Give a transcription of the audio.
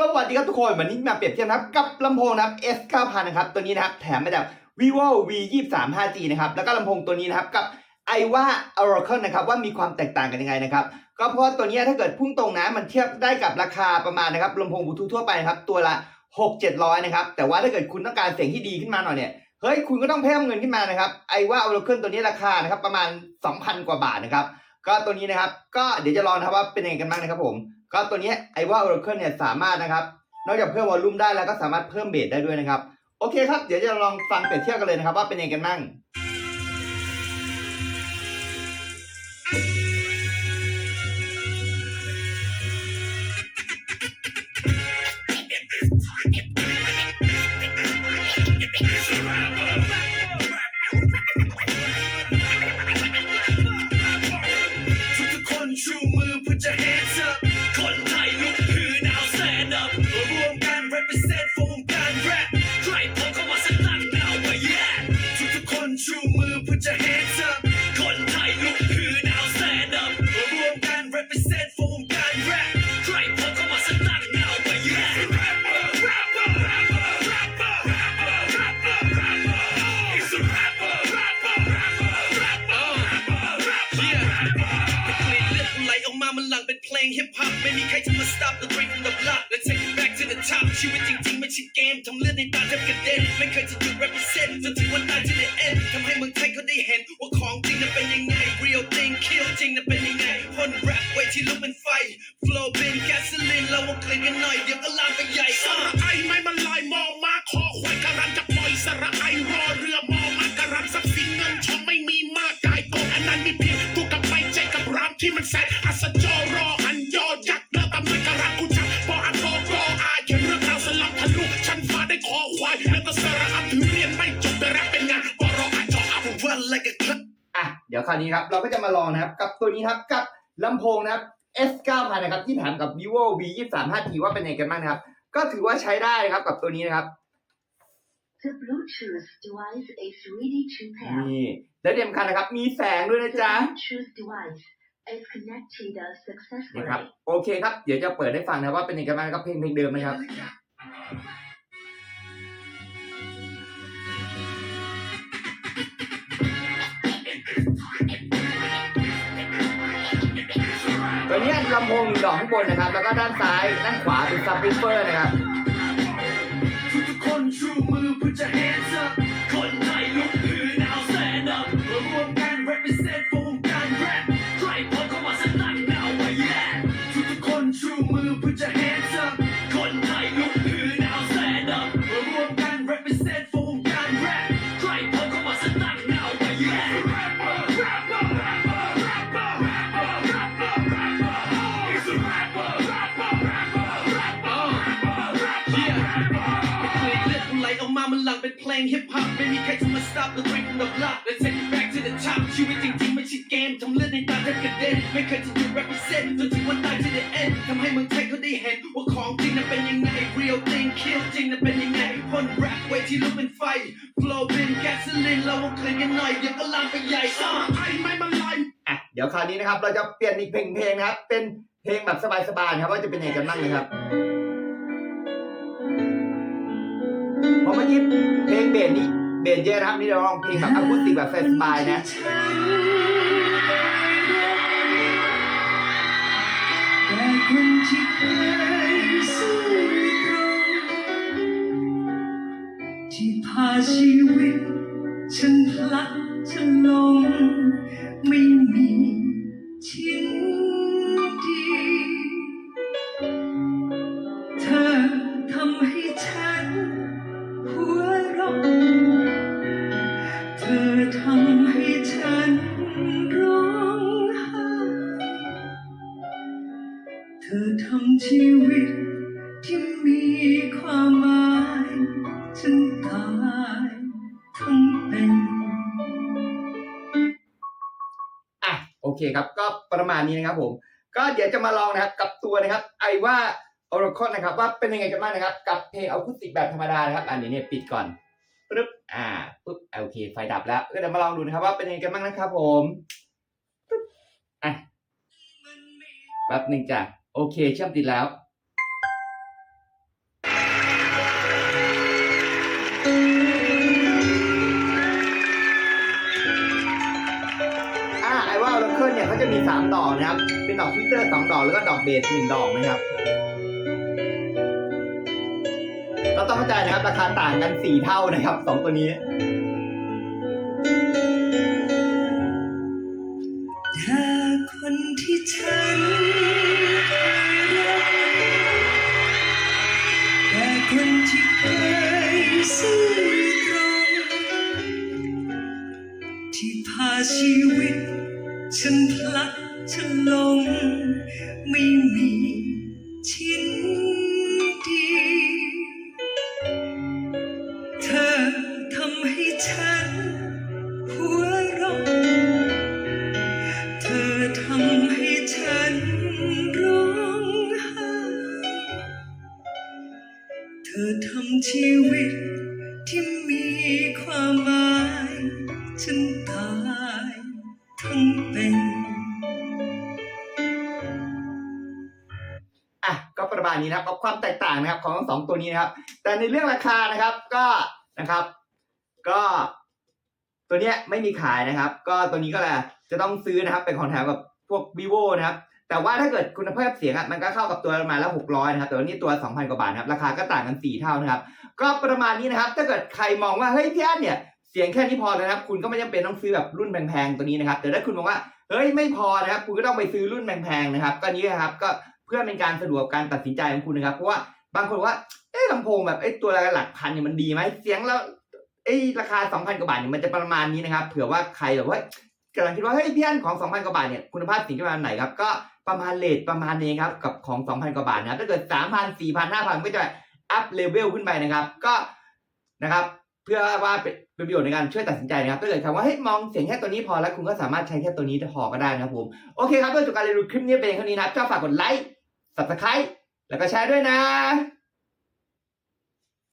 สวัสดีครับทุกคนวันนี้มาเปรียบเทียบนะครับกับลำโพงนะครับ S 9 0 0นะครับตัวนี้นะครับแถมมาจาก vivo v 2 3 5g นะครับแล้วก็ลำโพงตัวนี้นะครับกับ i w a Oracle นะครับว่ามีความแตกต่างกันยังไงนะครับก็เพราะตัวนี้ถ้าเกิดพุ่งตรงนะมันเทียบได้กับราคาประมาณนะครับลำโพงบลูทูธทั่วไปนะครับตัวละ 6 700นะครับแต่ว่าถ้าเกิดคุณต้องการเสียงที่ดีขึ้นมาหน่อยเนี่ยเฮ้ยคุณก็ต้องเพิ่มเงินขึ้นมานะครับ i w a Oracle ตัวนี้ราคานะครับประมาณ 2,000 กว่าบาทนะครับ ก็ตัวนี้นะครับ ก็เดี๋ยวจะลองนะครับว่าเป็นยังไงกันบ้างนะครับผม ก็ตัวนี้ไอว่า Oracle เนี่ยสามารถนะครับ นอกจากเพิ่มวอลลุ่มได้แล้วก็สามารถเพิ่มเบสได้ด้วยนะครับ โอเคครับ เดี๋ยวจะลองฟังเปรียบเทียบกันเลยนะครับว่าเป็นยังไงกันบ้าง งเป็นเพลงฮิปฮอปไม่มีใครจะมา stop the dream from the block Let's take it back to the top ชีวิตจริงๆไม่ใช่เกมทำเลือดในตาแทบกระเด็นไม่เคยจะหยุด represent จนถึงวันตายที่ the end ทำให้เมืองไทยเขาได้เห็นว่าของจริงนั้นเป็นยังไง real thing kill จริงนั้นเป็นยังไงคนแรปเวทีลุกเป็นไฟ flow เป็น gasoline เราว่าเคลียนกันหน่อยเดี๋ยวก็ลามไปใหญ่สระไอไม่มันลอยมองมาคอควายการันจะปล่อยสระไอรอ ได้คอควายแล้วก็สระอันถือเรียนไม่จบแต่แรปเป็นงานปอรออาจออัพ run like a clock อะเดี๋ยวคราวนี้ครับเราก็จะมาลองนะครับกับตัวนี้ครับกับลำโพงนะครับ S 9 0 0 นะครับที่แถมกับ vivo v 2 3 5g ว่าเป็นยังไงกันบ้างนะครับ ก็ถือว่าใช้ได้นะครับกับตัวนี้นะครับ The Bluetooth device is ready to pair. นี่และเด่นคันนะครับ มีแสงด้วย The นะจ๊ะ Bluetooth device is connected นะครับ successfully. โอเคครับ เดี๋ยวจะเปิดให้ฟังนะครับว่าเป็นยังไงกันบ้างนะครับเพลงเพลงเดิมนะครับ ลำโพงอยู่ดอกข้างบนนะครับ แล้วก็ด้านซ้ายด้านขวาเป็นซับวิฟเฟอร์นะครับ มามันหลังเป็นเพลงฮิปฮอปไม่มีใครจะมา stop the dream from the block Let's take it back to the top ชีวิตจริงๆไม่ใช่เกมทำเลือดในตาแทบกระเด็นไม่เคยจะหยุด represent จนถึงวันตายที่ the end ทำให้เมืองไทยเขาได้เห็นว่าของจริงนั้นเป็นยังไง real thing kill จริงนั้นเป็นยังไงคนแรปเวทีลุกเป็นไฟ flow เป็น gasoline เราว่าเคลียนกันหน่อยเดี๋ยวก็ลามไปใหญ่สระไอ้ไม่มันลอยอะเดี๋ยวคราวนี้นะครับเราจะเปลี่ยนอีกเพลงเพลงนะครับเป็นเพลงแบบสบายๆครับว่าจะเป็นยังไงกันบ้างนะครับ เมื่อกี้เพลงเบสนี่เบสเยอะนะครับนี่เราลองเพลงแบบอะคูสติกแบบสบายๆนะแต่คนที่เคยสู้ตรงที่พาชีวิตฉันพลัด ฉันตายทั้งเป็นอะโอเคครับ ก็ประมาณนี้นะครับผม ก็เดี๋ยวจะมาลองนะครับกับตัวนะครับ ไอว่า Oracle นะครับว่าเป็นยังไงกันบ้างนะครับ กับเพลงอะคูสติกแบบธรรมดานะครับอันนี้เนี่ยปิดก่อนปึ๊บอ่าปึ๊บโอเค ไฟดับแล้วก็เดี๋ยวมาลองดูนะครับ ว่าเป็นยังไงกันบ้างนะครับผมปึ๊บอะแป๊บหนึ่งจ้ะโอเคเชื่อมติดแล้ว เป็นดอกฟิลเตอร์2ดอกแล้วก็ดอกเบส1ดอกนะครับก็ต้องเข้าใจนะครับราคาต่างกัน4เท่านะครับสองตัวนี้ ทั้งอะก็ประมาณนี้นะครับกับความแตกต่างนะครับ ของทั้งสองตัวนี้นะครับ แต่ในเรื่องราคานะครับก็นะครับ ก็ตัวเนี้ยไม่มีขายนะครับ ก็ตัวนี้ก็แหละจะต้องซื้อนะครับเป็นของแถมกับพวก vivo นะครับ แต่ว่าถ้าเกิดคุณภาพเสียงอะมันก็เข้ากับตัวประมาณละหกร้อยนะครับแต่ว่านี่ตัวสองพันกว่าบาทนะครับราคาก็ต่างกันสี่เท่านะครับ ก็ประมาณนี้นะครับ ถ้าเกิดใครมองว่าเฮ้ยพี่อันเนี่ย เสียงแค่นี้พอแล้วนะครับ คุณก็ไม่จำเป็นต้องซื้อแบบรุ่นแพงๆตัวนี้นะครับแต่ถ้าคุณมองว่าเฮ้ยไม่พอนะครับ คุณก็ต้องไปซื้อรุ่นแพงๆนะครับ ก็นี้นะครับก็เพื่อเป็นการสะดวกการตัดสินใจของคุณนะครับเพราะว่าบางคนว่าเอ๊ะลำโพงแบบเอ้ตัวละหลักพันเนี่ยมันดีไหมเสียงแล้วเอ้ราคาสองพันกว่าบาทเนี่ยมันจะประมาณนี้นะครับ เผื่อว่าใครแบบว่ากำลังคิดว่าเฮ้ยพี่อันของสองพันกว่าบาทเนี่ยคุณภาพเสียงประมาณไหนครับก็ประมาณเลทประมาณนี้ครับกับของสองพันกว่าบาทนะถ้าเกิดสามพันสี่พันห้าพันก็จะอัพเลเวลขึ้นไปนะครับ ก็นะครับ เพื่อว่าเป็นประโยชน์ในการช่วยตัดสินใจนะครับถ้าเกิดคำว่าเฮ้ยมองเสียงแค่ตัวนี้พอแล้วคุณก็สามารถใช้แค่ตัวนี้พอก็ได้นะครับผมโอเคครับเพื่อจบการรียนรู้คลิปนี้เป็นเท่านี้นะครับชอบฝากกดไลค์ subscribe แล้วก็แชร์ด้วยนะ